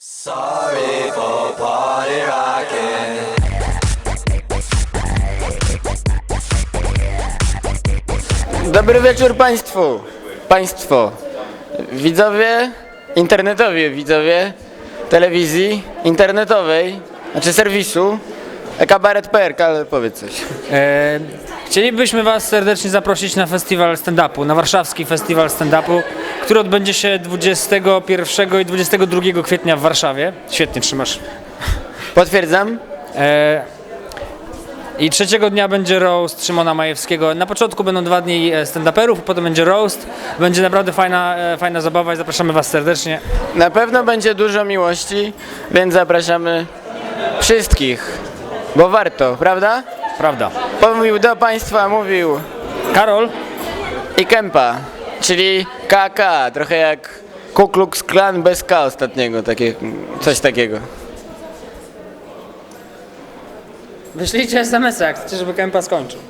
Sorry for party rocking. Dobry wieczór Państwu. Państwo. Widzowie, internetowi widzowie telewizji internetowej, znaczy serwisu kabaret.pl, ale powiedz coś. E, chcielibyśmy Was serdecznie zaprosić na festiwal stand-upu, na warszawski festiwal stand-upu, który odbędzie się 21 i 22 kwietnia w Warszawie. Świetnie trzymasz. Potwierdzam. E, I trzeciego dnia będzie roast Szymona Majewskiego. Na początku będą dwa dni e, stand-uperów, potem będzie roast. Będzie naprawdę fajna, e, fajna zabawa i zapraszamy Was serdecznie. Na pewno będzie dużo miłości, więc zapraszamy wszystkich, bo warto, prawda? Prawda. Mówił do Państwa, mówił Karol, i Kempa, czyli KK, trochę jak Ku Klux Klan bez K ostatniego, takie, coś takiego. wyślijcie SMS-a, jak chcecie, żeby Kępa skończył.